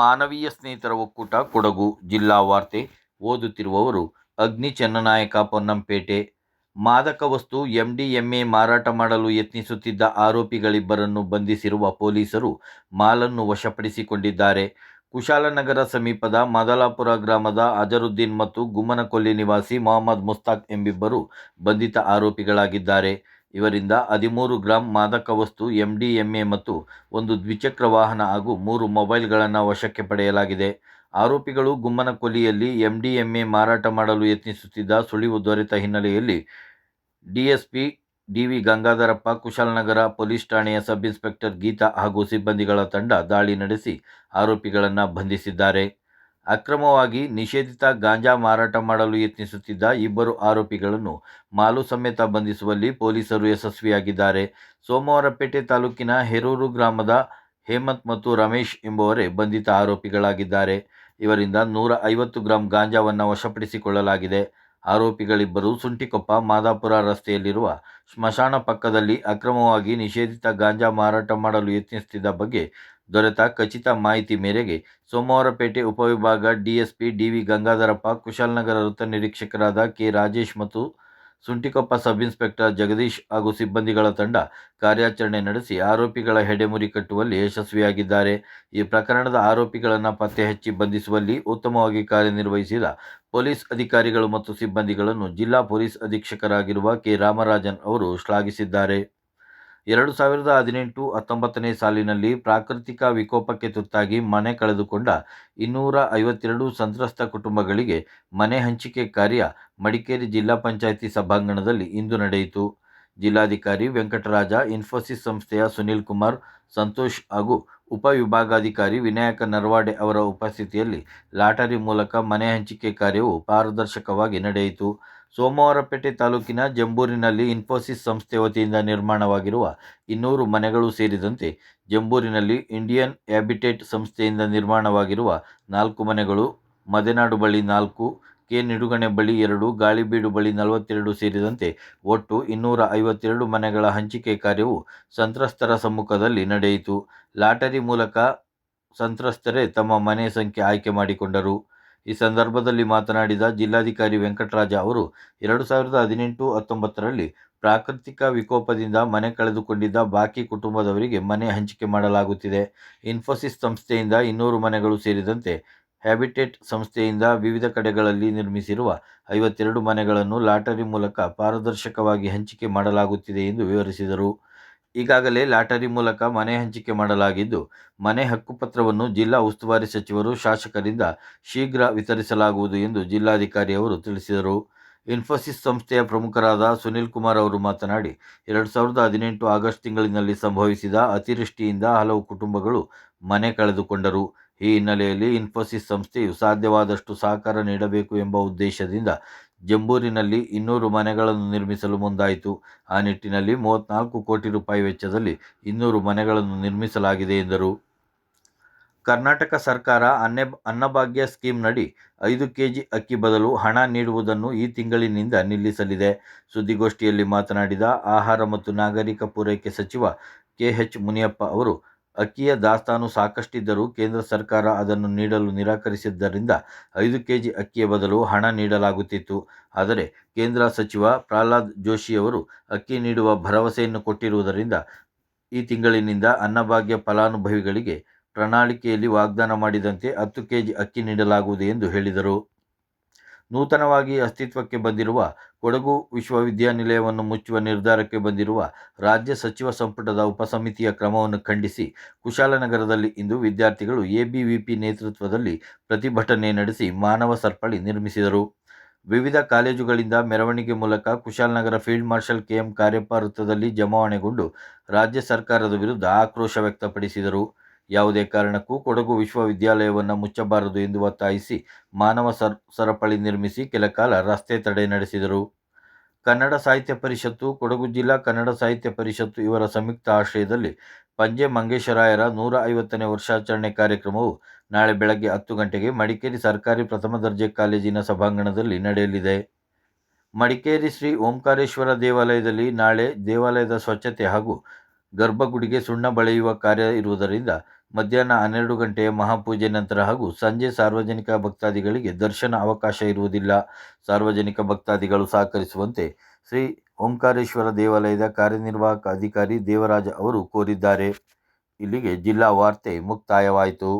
ಮಾನವೀಯ ಸ್ನೇಹಿತರ ಒಕ್ಕೂಟ, ಕೊಡಗು ಜಿಲ್ಲಾ ವಾರ್ತೆ ಓದುತ್ತಿರುವವರು, ಅಗ್ನಿ ಚನ್ನನಾಯಕ ಪೊನ್ನಂಪೇಟೆ. ಮಾದಕ ವಸ್ತು ಎಂಡಿಎಂಎ ಮಾರಾಟ ಮಾಡಲು ಯತ್ನಿಸುತ್ತಿದ್ದ ಆರೋಪಿಗಳಿಬ್ಬರನ್ನು ಬಂಧಿಸಿರುವ ಪೊಲೀಸರು ಮಾಲನ್ನು ವಶಪಡಿಸಿಕೊಂಡಿದ್ದಾರೆ. ಕುಶಾಲನಗರ ಸಮೀಪದ ಮದಲಾಪುರ ಗ್ರಾಮದ ಅಜರುದ್ದೀನ್ ಮತ್ತು ಗುಮ್ಮನಕೊಲ್ಲಿ ನಿವಾಸಿ ಮೊಹಮ್ಮದ್ ಮುಸ್ತಾಕ್ ಎಂಬಿಬ್ಬರು ಬಂಧಿತ ಆರೋಪಿಗಳಾಗಿದ್ದಾರೆ. ಇವರಿಂದ ಹದಿಮೂರು ಗ್ರಾಂ ಮಾದಕ ವಸ್ತು ಎಂಡಿಎಂಎ ಮತ್ತು ಒಂದು ದ್ವಿಚಕ್ರ ವಾಹನ ಹಾಗೂ ಮೂರು ಮೊಬೈಲ್ಗಳನ್ನು ವಶಕ್ಕೆ ಪಡೆಯಲಾಗಿದೆ. ಆರೋಪಿಗಳು ಗುಮ್ಮನಕೊಲ್ಲಿಯಲ್ಲಿ ಎಂಡಿಎಂಎ ಮಾರಾಟ ಮಾಡಲು ಯತ್ನಿಸುತ್ತಿದ್ದ ಸುಳಿವು ದೊರೆತ ಹಿನ್ನೆಲೆಯಲ್ಲಿ DSP D V Gangadharappa, Kushalanagar police ಠಾಣೆಯ ಸಬ್ ಇನ್ಸ್ಪೆಕ್ಟರ್ ಗೀತಾ ಹಾಗೂ ಸಿಬ್ಬಂದಿಗಳ ತಂಡ ದಾಳಿ ನಡೆಸಿ ಆರೋಪಿಗಳನ್ನು ಬಂಧಿಸಿದ್ದಾರೆ. ಅಕ್ರಮವಾಗಿ ನಿಷೇಧಿತ ಗಾಂಜಾ ಮಾರಾಟ ಮಾಡಲು ಯತ್ನಿಸುತ್ತಿದ್ದ ಇಬ್ಬರು ಆರೋಪಿಗಳನ್ನು ಮಾಲು ಸಮೇತ ಬಂಧಿಸುವಲ್ಲಿ ಪೊಲೀಸರು ಯಶಸ್ವಿಯಾಗಿದ್ದಾರೆ. ಸೋಮವಾರಪೇಟೆ ತಾಲೂಕಿನ ಹೆರೂರು ಗ್ರಾಮದ ಹೇಮಂತ್ ಮತ್ತು ರಮೇಶ್ ಎಂಬುವರೇ ಬಂಧಿತ ಆರೋಪಿಗಳಾಗಿದ್ದಾರೆ. ಇವರಿಂದ ನೂರ ಐವತ್ತು ಗ್ರಾಂ ಗಾಂಜಾವನ್ನು ವಶಪಡಿಸಿಕೊಳ್ಳಲಾಗಿದೆ. ಆರೋಪಿಗಳಿಬ್ಬರು ಸುಂಟಿಕೊಪ್ಪ ಮಾದಾಪುರ ರಸ್ತೆಯಲ್ಲಿರುವ ಸ್ಮಶಾನ ಪಕ್ಕದಲ್ಲಿ ಅಕ್ರಮವಾಗಿ ನಿಷೇಧಿತ ಗಾಂಜಾ ಮಾರಾಟ ಮಾಡಲು ಯತ್ನಿಸುತ್ತಿದ್ದ ಬಗ್ಗೆ ದೊರೆತ ಖಚಿತ ಮಾಹಿತಿ ಮೇರೆಗೆ ಸೋಮವಾರಪೇಟೆ ಉಪವಿಭಾಗ ಡಿಎಸ್ಪಿ ಡಿವಿ ಗಂಗಾಧರಪ್ಪ, ಕುಶಾಲನಗರ ವೃತ್ತ ನಿರೀಕ್ಷಕರಾದ ಕೆ ರಾಜೇಶ್ ಮತ್ತು ಸುಂಟಿಕೊಪ್ಪ ಸಬ್ ಇನ್ಸ್ಪೆಕ್ಟರ್ ಜಗದೀಶ್ ಹಾಗೂ ಸಿಬ್ಬಂದಿಗಳ ತಂಡ ಕಾರ್ಯಾಚರಣೆ ನಡೆಸಿ ಆರೋಪಿಗಳ ಹೆಡೆಮುರಿ ಕಟ್ಟುವಲ್ಲಿ ಯಶಸ್ವಿಯಾಗಿದ್ದಾರೆ. ಈ ಪ್ರಕರಣದ ಆರೋಪಿಗಳನ್ನು ಪತ್ತೆ ಹಚ್ಚಿ ಬಂಧಿಸುವಲ್ಲಿ ಉತ್ತಮವಾಗಿ ಕಾರ್ಯನಿರ್ವಹಿಸಿದ ಪೊಲೀಸ್ ಅಧಿಕಾರಿಗಳು ಮತ್ತು ಸಿಬ್ಬಂದಿಗಳನ್ನು ಜಿಲ್ಲಾ ಪೊಲೀಸ್ ಅಧೀಕ್ಷಕರಾಗಿರುವ ಕೆ ರಾಮರಾಜನ್ ಅವರು ಶ್ಲಾಘಿಸಿದ್ದಾರೆ. ಎರಡು ಸಾವಿರದ ಹದಿನೆಂಟು ಹತ್ತೊಂಬತ್ತನೇ ಸಾಲಿನಲ್ಲಿ ಪ್ರಾಕೃತಿಕ ವಿಕೋಪಕ್ಕೆ ತುತ್ತಾಗಿ ಮನೆ ಕಳೆದುಕೊಂಡ ಇನ್ನೂರ ಐವತ್ತೆರಡು ಸಂತ್ರಸ್ತ ಕುಟುಂಬಗಳಿಗೆ ಮನೆ ಹಂಚಿಕೆ ಕಾರ್ಯ ಮಡಿಕೇರಿ ಜಿಲ್ಲಾ ಪಂಚಾಯಿತಿ ಸಭಾಂಗಣದಲ್ಲಿ ಇಂದು ನಡೆಯಿತು. ಜಿಲ್ಲಾಧಿಕಾರಿ ವೆಂಕಟರಾಜ, ಇನ್ಫೋಸಿಸ್ ಸಂಸ್ಥೆಯ ಸುನೀಲ್ ಕುಮಾರ್ ಸಂತೋಷ್ ಹಾಗೂ ಉಪವಿಭಾಗಾಧಿಕಾರಿ ವಿನಾಯಕ ನರ್ವಾಡೆ ಅವರ ಉಪಸ್ಥಿತಿಯಲ್ಲಿ ಲಾಟರಿ ಮೂಲಕ ಮನೆ ಹಂಚಿಕೆ ಕಾರ್ಯವು ಪಾರದರ್ಶಕವಾಗಿ ನಡೆಯಿತು. ಸೋಮವಾರಪೇಟೆ ತಾಲೂಕಿನ ಜಂಬೂರಿನಲ್ಲಿ ಇನ್ಫೋಸಿಸ್ ಸಂಸ್ಥೆ ವತಿಯಿಂದ ನಿರ್ಮಾಣವಾಗಿರುವ ಇನ್ನೂರು ಮನೆಗಳು ಸೇರಿದಂತೆ ಜಂಬೂರಿನಲ್ಲಿ ಇಂಡಿಯನ್ ಹ್ಯಾಬಿಟೇಟ್ ಸಂಸ್ಥೆಯಿಂದ ನಿರ್ಮಾಣವಾಗಿರುವ ನಾಲ್ಕು ಮನೆಗಳು, ಮದೆನಾಡು ಬಳಿ ನಾಲ್ಕು ಕೆ ನಿಡುಗಣೆ ಬಳಿ ಎರಡು, ಗಾಳಿಬೀಡು ಬಳಿ ನಲವತ್ತೆರಡು ಸೇರಿದಂತೆ ಒಟ್ಟು ಇನ್ನೂರ ಐವತ್ತೆರಡು ಮನೆಗಳ ಹಂಚಿಕೆ ಕಾರ್ಯವು ಸಂತ್ರಸ್ತರ ಸಮ್ಮುಖದಲ್ಲಿ ನಡೆಯಿತು. ಲಾಟರಿ ಮೂಲಕ ಸಂತ್ರಸ್ತರೇ ತಮ್ಮ ಮನೆ ಸಂಖ್ಯೆ ಆಯ್ಕೆ ಮಾಡಿಕೊಂಡರು. ಈ ಸಂದರ್ಭದಲ್ಲಿ ಮಾತನಾಡಿದ ಜಿಲ್ಲಾಧಿಕಾರಿ ವೆಂಕಟರಾಜ ಅವರು, ಎರಡು ಸಾವಿರದ ಹದಿನೆಂಟು ಹತ್ತೊಂಬತ್ತರಲ್ಲಿ ಪ್ರಾಕೃತಿಕ ವಿಕೋಪದಿಂದ ಮನೆ ಕಳೆದುಕೊಂಡಿದ್ದ ಬಾಕಿ ಕುಟುಂಬದವರಿಗೆ ಮನೆ ಹಂಚಿಕೆ ಮಾಡಲಾಗುತ್ತಿದೆ. ಇನ್ಫೋಸಿಸ್ ಸಂಸ್ಥೆಯಿಂದ ಇನ್ನೂರು ಮನೆಗಳು ಸೇರಿದಂತೆ ಹ್ಯಾಬಿಟೇಟ್ ಸಂಸ್ಥೆಯಿಂದ ವಿವಿಧ ಕಡೆಗಳಲ್ಲಿ ನಿರ್ಮಿಸಿರುವ ಐವತ್ತೆರಡು ಮನೆಗಳನ್ನು ಲಾಟರಿ ಮೂಲಕ ಪಾರದರ್ಶಕವಾಗಿ ಹಂಚಿಕೆ ಮಾಡಲಾಗುತ್ತಿದೆ ಎಂದು ವಿವರಿಸಿದರು. ಈಗಾಗಲೇ ಲಾಟರಿ ಮೂಲಕ ಮನೆ ಹಂಚಿಕೆ ಮಾಡಲಾಗಿದ್ದು, ಮನೆ ಹಕ್ಕುಪತ್ರವನ್ನು ಜಿಲ್ಲಾ ಉಸ್ತುವಾರಿ ಸಚಿವರು ಶಾಸಕರಿಂದ ಶೀಘ್ರ ವಿತರಿಸಲಾಗುವುದು ಎಂದು ಜಿಲ್ಲಾಧಿಕಾರಿ ಅವರು ತಿಳಿಸಿದರು. ಇನ್ಫೋಸಿಸ್ ಸಂಸ್ಥೆಯ ಪ್ರಮುಖರಾದ ಸುನಿಲ್ ಕುಮಾರ್ ಅವರು ಮಾತನಾಡಿ, ಎರಡು ಸಾವಿರದ ಹದಿನೆಂಟು ಆಗಸ್ಟ್ ತಿಂಗಳಿನಲ್ಲಿ ಸಂಭವಿಸಿದ ಅತಿವೃಷ್ಟಿಯಿಂದ ಹಲವು ಕುಟುಂಬಗಳು ಮನೆ ಕಳೆದುಕೊಂಡರು. ಈ ಹಿನ್ನೆಲೆಯಲ್ಲಿ ಇನ್ಫೋಸಿಸ್ ಸಂಸ್ಥೆಯು ಸಾಧ್ಯವಾದಷ್ಟು ಸಹಕಾರ ನೀಡಬೇಕು ಎಂಬ ಉದ್ದೇಶದಿಂದ ಜಂಬೂರಿನಲ್ಲಿ ಇನ್ನೂರು ಮನೆಗಳನ್ನು ನಿರ್ಮಿಸಲು ಮುಂದಾಯಿತು. ಆ ನಿಟ್ಟಿನಲ್ಲಿ ಮೂವತ್ತ್ನಾಲ್ಕು ಕೋಟಿ ರೂಪಾಯಿ ವೆಚ್ಚದಲ್ಲಿ ಇನ್ನೂರು ಮನೆಗಳನ್ನು ನಿರ್ಮಿಸಲಾಗಿದೆ ಎಂದರು. ಕರ್ನಾಟಕ ಸರ್ಕಾರ ಅನ್ನ ಅನ್ನಭಾಗ್ಯ ಸ್ಕೀಮ್ನಡಿ ಐದು ಕೆಜಿ ಅಕ್ಕಿ ಬದಲು ಹಣ ನೀಡುವುದನ್ನು ಈ ತಿಂಗಳಿನಿಂದ ನಿಲ್ಲಿಸಲಿದೆ. ಸುದ್ದಿಗೋಷ್ಠಿಯಲ್ಲಿ ಮಾತನಾಡಿದ ಆಹಾರ ಮತ್ತು ನಾಗರಿಕ ಪೂರೈಕೆ ಸಚಿವ ಕೆ ಎಚ್ ಮುನಿಯಪ್ಪ ಅವರು ಅಕ್ಕಿಯ ದಾಸ್ತಾನು ಸಾಕಷ್ಟಿದ್ದರೂ ಕೇಂದ್ರ ಸರ್ಕಾರ ಅದನ್ನು ನೀಡಲು ನಿರಾಕರಿಸಿದ್ದರಿಂದ ಐದು ಕೆಜಿ ಅಕ್ಕಿಯ ಬದಲು ಹಣ ನೀಡಲಾಗುತ್ತಿತ್ತು. ಆದರೆ ಕೇಂದ್ರ ಸಚಿವ ಪ್ರಹ್ಲಾದ್ ಜೋಶಿಯವರು ಅಕ್ಕಿ ನೀಡುವ ಭರವಸೆಯನ್ನು ಕೊಟ್ಟಿರುವುದರಿಂದ ಈ ತಿಂಗಳಿನಿಂದ ಅನ್ನಭಾಗ್ಯ ಫಲಾನುಭವಿಗಳಿಗೆ ಪ್ರಣಾಳಿಕೆಯಲ್ಲಿ ವಾಗ್ದಾನ ಮಾಡಿದಂತೆ ಹತ್ತು ಕೆಜಿ ಅಕ್ಕಿ ನೀಡಲಾಗುವುದು ಎಂದು ಹೇಳಿದರು. ನೂತನವಾಗಿ ಅಸ್ತಿತ್ವಕ್ಕೆ ಬಂದಿರುವ ಕೊಡಗು ವಿಶ್ವವಿದ್ಯಾನಿಲಯವನ್ನು ಮುಚ್ಚುವ ನಿರ್ಧಾರಕ್ಕೆ ಬಂದಿರುವ ರಾಜ್ಯ ಸಚಿವ ಸಂಪುಟದ ಉಪಸಮಿತಿಯ ಕ್ರಮವನ್ನು ಖಂಡಿಸಿ ಕುಶಾಲನಗರದಲ್ಲಿ ಇಂದು ವಿದ್ಯಾರ್ಥಿಗಳು ಎಬಿವಿಪಿ ನೇತೃತ್ವದಲ್ಲಿ ಪ್ರತಿಭಟನೆ ನಡೆಸಿ ಮಾನವ ಸರಪಳಿ ನಿರ್ಮಿಸಿದರು. ವಿವಿಧ ಕಾಲೇಜುಗಳಿಂದ ಮೆರವಣಿಗೆ ಮೂಲಕ Kushalanagar field marshal K M Cariappa ವೃತ್ತದಲ್ಲಿ ಜಮಾವಣೆಗೊಂಡು ರಾಜ್ಯ ಸರ್ಕಾರದ ವಿರುದ್ಧ ಆಕ್ರೋಶ ವ್ಯಕ್ತಪಡಿಸಿದರು. ಯಾವುದೇ ಕಾರಣಕ್ಕೂ ಕೊಡಗು ವಿಶ್ವವಿದ್ಯಾಲಯವನ್ನು ಮುಚ್ಚಬಾರದು ಎಂದು ಒತ್ತಾಯಿಸಿ ಮಾನವ ಸರ್, ಸರಪಳಿ ನಿರ್ಮಿಸಿ ಕೆಲಕಾಲ ರಸ್ತೆ ತಡೆ ನಡೆಸಿದರು. ಕನ್ನಡ ಸಾಹಿತ್ಯ ಪರಿಷತ್ತು, ಕೊಡಗು ಜಿಲ್ಲಾ ಕನ್ನಡ ಸಾಹಿತ್ಯ ಪರಿಷತ್ತು ಇವರ ಸಂಯುಕ್ತ ಆಶ್ರಯದಲ್ಲಿ ಪಂಜೆ ಮಂಗೇಶರಾಯರ ನೂರ ಐವತ್ತನೇ ವರ್ಷಾಚರಣೆ ಕಾರ್ಯಕ್ರಮವು ನಾಳೆ ಬೆಳಗ್ಗೆ ಹತ್ತು ಗಂಟೆಗೆ ಮಡಿಕೇರಿ ಸರ್ಕಾರಿ ಪ್ರಥಮ ದರ್ಜೆ ಕಾಲೇಜಿನ ಸಭಾಂಗಣದಲ್ಲಿ ನಡೆಯಲಿದೆ. ಮಡಿಕೇರಿ ಶ್ರೀ ಓಂಕಾರೇಶ್ವರ ದೇವಾಲಯದಲ್ಲಿ ನಾಳೆ ದೇವಾಲಯದ ಸ್ವಚ್ಛತೆ ಹಾಗೂ ಗರ್ಭಗುಡಿಗೆ ಸುಣ್ಣ ಬಳಿಯುವ ಕಾರ್ಯ ಇರುವುದರಿಂದ ಮಧ್ಯಾಹ್ನ ಹನ್ನೆರಡು ಗಂಟೆಯ ಮಹಾಪೂಜೆ ನಂತರ ಹಾಗೂ ಸಂಜೆ ಸಾರ್ವಜನಿಕ ಭಕ್ತಾದಿಗಳಿಗೆ ದರ್ಶನ ಅವಕಾಶ ಇರುವುದಿಲ್ಲ. ಸಾರ್ವಜನಿಕ ಭಕ್ತಾದಿಗಳು ಸಹಕರಿಸುವಂತೆ ಶ್ರೀ ಓಂಕಾರೇಶ್ವರ ದೇವಾಲಯದ ಕಾರ್ಯನಿರ್ವಾಹಕ ಅಧಿಕಾರಿ ದೇವರಾಜ ಅವರು ಕೋರಿದ್ದಾರೆ. ಇಲ್ಲಿಗೆ ಜಿಲ್ಲಾ ವಾರ್ತೆ ಮುಕ್ತಾಯವಾಯಿತು.